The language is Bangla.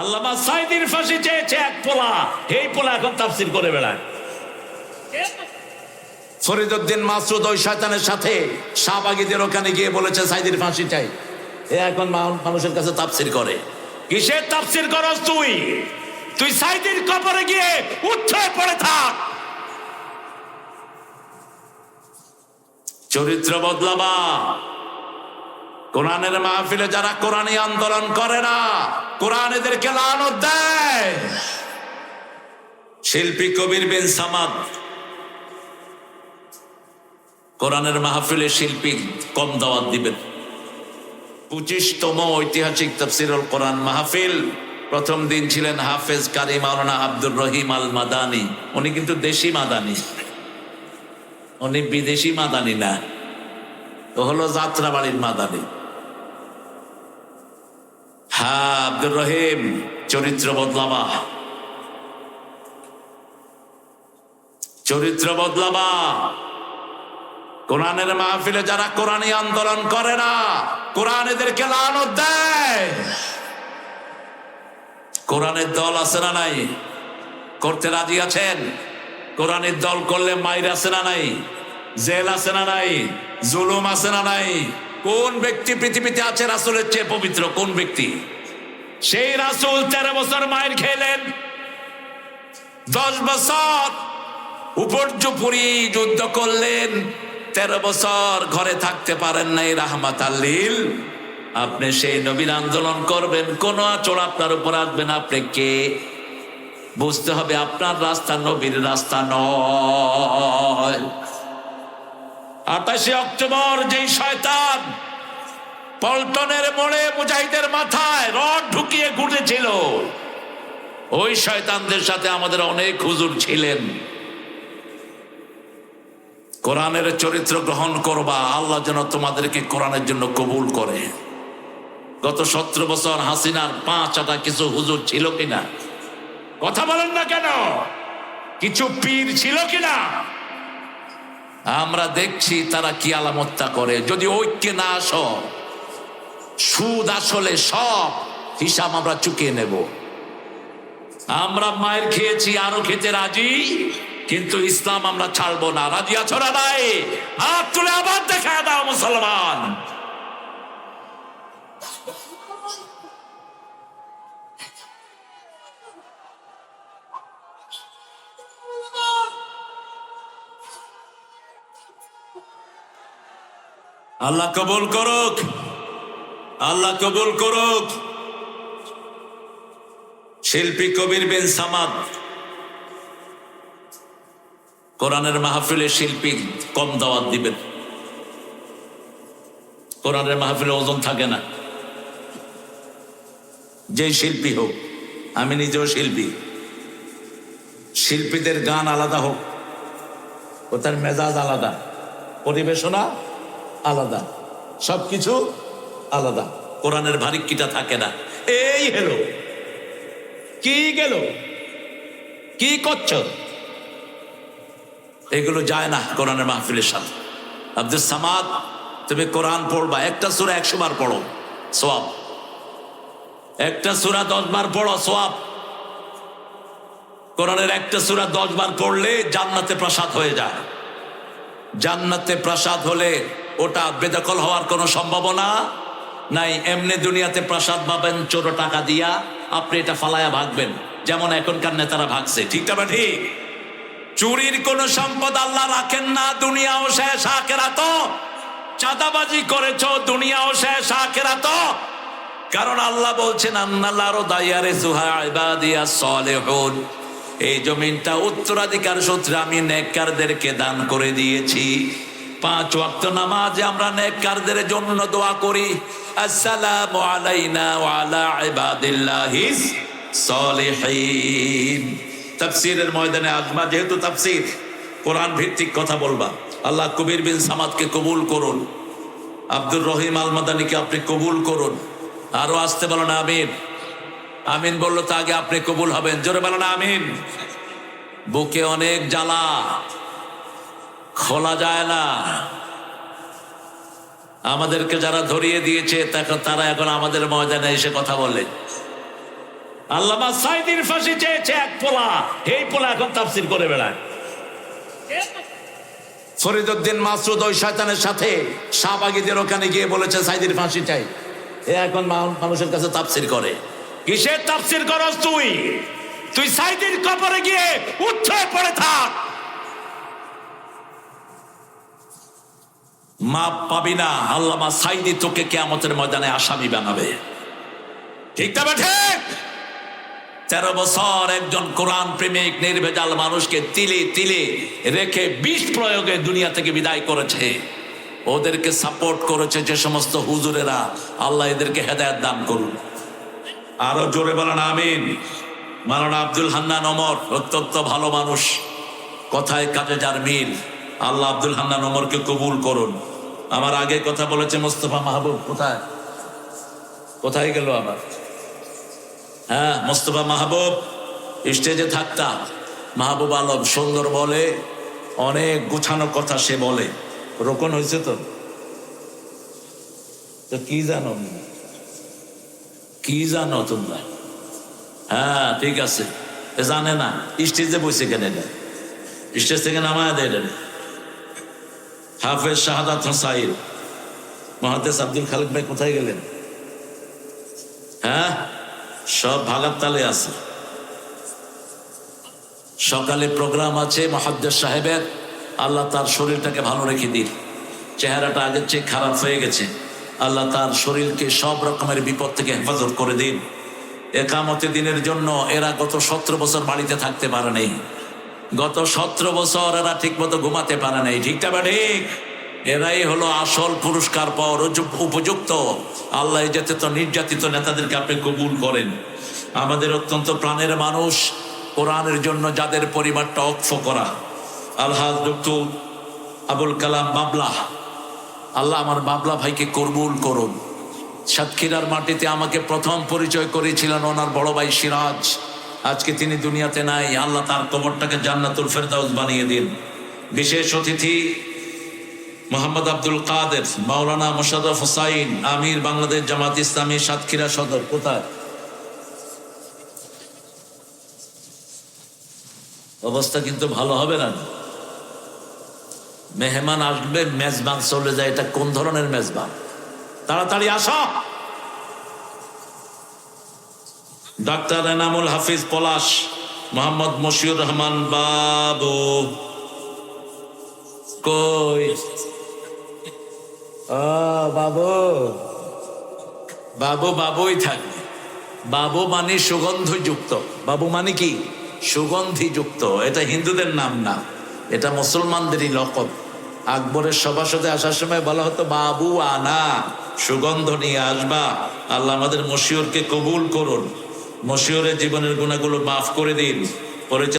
আল্লামা সাইদির ফাঁসি চেয়েছে এক পোলা। এই পোলা এখন তাফসির করে বেড়ায়। ফরিদুদ্দিন মাসুদ ওই শয়তানের সাথে ওখানে গিয়ে বলেছে, সাইদির ফাঁসি চাই। এ এখন মানুষের কাছে তাফসির করে। কিসের তাফসির করস তুই? তুই সাইদির কবরে গিয়ে উঠে পড়ে থাক। চরিত্র বদলাবা। কোরআনের মাহফিলে যারা কোরআনী আন্দোলন করে না, কোরআন এদেরকে লানত দেয়। শিল্পী কবির বিন সামাদ, কোরআনের মাহফিলে শিল্পী কম দাওয়াত দিবেন। পঁচিশতম ঐতিহাসিক তফসিরুল কোরআন মাহফিল, প্রথম দিন ছিলেন হাফেজ কারি মাওলানা আব্দুর রহিম আল মাদানি উনি কিন্তু দেশি মাদানি। উনি বিদেশি মাদানি না, ও হলো যাত্রাবাড়ির মাদানি। হ্যাঁ আব্দুর রহিম, চরিত্র বদলাবা। চরিত্র বদলাবা। কোরআনের মাহফিলে যারা কোরআনী আন্দোলন করে না, কোরআন এদেরকে দেয়। কোরআনের দল আছে না নাই? করতে রাজি আছেন? কোরআনের দল করলে মাইর আছে না নাই? জেল আছে না নাই? জুলুম আছে না নাই? কোন ব্যক্তি পৃথিবীতে আছে রাসুলের চেয়ে পবিত্র? কোন ব্যক্তি? সেই রাসুল তেরো বছর মায়ের খেলেন। দশ বছর উপর্যপুরি যুদ্ধ করলেন। তেরো বছর ঘরে থাকতে পারেন নাই রাহমাত আল্লিল আপনি সেই নবীর আন্দোলন করবেন। কোন আচর আপনার উপর আসবেন আপনি কে? বুঝতে হবে আপনার রাস্তা নবীর রাস্তা নয়। আঠাশে অক্টোবর যেই শয়তান পল্টনের মোড়ে মুজাহিদের মাথায় রড ঢুকিয়ে ঘুরেছিল, ওই শয়তানদের সাথে আমাদের অনেক হুজুর ছিলেন। কোরআনের চরিত্র গ্রহণ করবা, আল্লাহ যেন তোমাদেরকে কোরআনের জন্য কবুল করে। গত সতেরো বছর হাসিনার পাঁচ আটা কিছু হুজুর ছিল কিনা? কথা বলেন না কেন? কিছু পীর ছিল কিনা? আমরা দেখছি তারা কি আলামতটা করে। যদি ঐক্যে না আস, সুদ আসলে সব হিসাব আমরা চুকিয়ে নেব। আমরা মায়ের খেয়েছি, আরও খেতে রাজি, কিন্তু ইসলাম আমরা ছাড়বো না। রাজি আছো না নাই? তুলে আবার দেখা দাও মুসলমান। আল্লাহ কবুল করুক। আল্লাহ কবুল করুক। শিল্পী কবির বিন সামাদ। কোরআনের মাহফিলে শিল্পী কম দাওয়াত দিবেন। কোরআনের মাহফিলে ওজন থাকে না। যে শিল্পী হোক, আমি নিজেও শিল্পী। শিল্পীদের গান আলাদা হোক ও তার মেজাজ আলাদা। পরিবেশনা আলাদা। সবকিছু আলাদা। কোরআনের ভারিক্কিটা থাকে না। এই হেলো। কি গেল? কি করছ? এগুলো যায় না কোরআনের মাহফিলের সাথে আব্দুল সামাদ, তুমি কোরআন পড়বা। একটা সুরা একশো বার পড়ো, সোয়াব। একটা সুরা দশ বার পড়ো, সোয়াব। কোরআনের একটা সুরা দশ বার পড়লে জান্নাতে প্রসাদ হয়ে যায়। জান্নাতে প্রসাদ হলে ওটা বেদখল হওয়ার কোনো সম্ভাবনা নাই। এমনি দুনিয়াতে প্রসাদ পাবেন, চোর টাকা দিয়া আপনি এটা ফালায়া ভাগবেন। যেমন এখনকার নেতারা ভাগছে, ঠিক না ঠিক চুরির কোন সম্পদ আল্লাহ রাখেন না, দুনিয়াও শেষ আখেরা তো চাঁদাবাজি করেছ, দুনিয়াও শেষ আখেরা তো কারণ আল্লাহ বলছেন আন্নাল্লাহর দায়ারে সুহা ইবাদিয়া এই জমিনটা উত্তরাধিকার সূত্রে আমি নেককারদেরকে দান করে দিয়েছি। পাঁচ ওয়াক্ত নামাজে আমরা নেককারদের জন্য দোয়া করি। আসসালামু আলাইনা ওয়া আলা ইবাদিল্লাহিস সলিহিন তাফসীরের ময়দানে আজমা যেহেতু তাফসীর, কোরআন ভিত্তিক কথা বলবা। আল্লাহ কবির বিন সামাদকে কবুল করুন। আব্দুর রহিম আল মাদানিকে আপনি কবুল করুন। আরও আসতে বলো না, আমিন। আমিন বলল তো আগে আপনি কবুল হবেন। জোরে বলো না, আমিন। বুকে অনেক জ্বালা। খোলা যায় না। আমাদেরকে যারা ধরিয়ে দিয়েছে তারা এখন আমাদের ময়দানে এসে কথা বলে। আল্লামা সাইদির ফাঁসি চেয়েছে এক পোলা। এই পোলা এখন তাফসির করে বেড়ায়। ফরিদুদ্দিন মাসুদ ওই শয়তানের সাথে শাহবাগীদের ওখানে গিয়ে বলেছে, সাইদির ফাঁসি চাই। এ এখন মানুষের কাছে তাফসির করে। কিসের তাফসির করস তুই? তুই সাইদির কবরে গিয়ে উঠে পড়ে থাক। মাপ পাবি না, আল্লামা সাইদি তোকে কেয়ামতের ময়দানে আসামি বানাবে। ঠিক তবে ঠিক তেরো বছর একজন কোরআন প্রেমিক, নির্ভেজাল মানুষকে তিলে তিলে রেখে বিষ প্রয়োগে দুনিয়া থেকে বিদায় করেছে। ওদেরকে সাপোর্ট করেছে যে সমস্ত হুজুরেরা, আল্লাহ এদেরকে হেদায়ত দান করুন। আরও জোরে বলেন, আমিন। মালানা আব্দুল হান্নান ওমর, অত্যন্ত ভালো মানুষ। কথায় কাজে যার মিল। আল্লাহ আব্দুল হান্নান ওমরকে কবুল করুন। আমার আগে কথা বলেছে মোস্তফা মাহবুব, কোথায়? কোথায় গেল আবার? হ্যাঁ মোস্তফা মাহবুব, স্টেজে থাকতাম মাহবুব আলম সুন্দর বলে, অনেক গুছানো কথা সে বলে। রোকন হয়েছে তো? তো কি জানো? কি জানো তোমরা? হ্যাঁ ঠিক আছে। জানে না, স্টেজে বসে কেন স্টেজ থেকে নামায় দেয় হাফেজ শাহাদাত হোসাইল মহাদেশ আব্দুল খালেক ভাই কোথায় গেলেন? হ্যাঁ? সব ভাগার তালে আছে। সকালে প্রোগ্রাম আছে মহাদ্দেশ সাহেবের। আল্লাহ তার শরীরটাকে ভালো রেখে দিন। চেহারাটা আগের চেয়ে খারাপ হয়ে গেছে। আল্লাহ তার শরীরকে সব রকমের বিপদ থেকে হেফাজত করে দিন। একামতে দিনের জন্য এরা গত সতেরো বছর বাড়িতে থাকতে পারে নেই। গত সতেরো বছর এরা ঠিক মতো ঘুমাতে পারে নাই। ঠিকটা বা ঠিক? এরাই হলো আসল পুরস্কার পাওয়ার উপযুক্ত। আল্লাহ যেতে তো নির্যাতিত নেতাদেরকে আপনি কবুল করেন। আমাদের অত্যন্ত প্রাণের মানুষ, কোরআনের জন্য যাদের পরিবারটা অক্ষ করা। আলহাজ ডক্টর আবুল কালাম বাবলা, আল্লাহ আমার বাবলা ভাইকে কবুল করুন। সাতক্ষীরার মাটিতে আমাকে প্রথম পরিচয় করেছিলেন ওনার বড় ভাই সিরাজ। আজকে তিনি দুনিয়াতে নাই। আল্লাহ তার কবরটাকে জান্নাতুল ফেরদাউস বানিয়ে দিন। বিশেষ অতিথি মোহাম্মদ আব্দুল কাদের, মাওলানা মোশাররফ হোসাইন, আমির বাংলাদেশ জামাত ইসলামী, সাতক্ষীরা সদর, কোথায়? অবস্থা কিন্তু ভালো হবে না। মেহমান আসবে, মেজবান চলে যায়। এটা কোন ধরনের মেজবান? তাড়াতাড়ি আসো! ডাক্তার এনামুল হাফিজ পলাশ মোহাম্মদ মশিউর রহমান বাবু। কই? বাবু। বাবু বাবুই থাকবে। বাবু মানে সুগন্ধযুক্ত। বাবু মানে কি? সুগন্ধিযুক্ত। এটা হিন্দুদের নাম না। এটা মুসলমানদেরই লকব। আকবরের সভাসদে আসার সময় বলা হতো বাবু আনা সুগন্ধ নিয়ে আসবা। আল্লাহ আমাদের মশিউরকে কবুল করুন। মশিয়রের জীবনের গুণাগুলো মাফ করে দিন। পরিচালক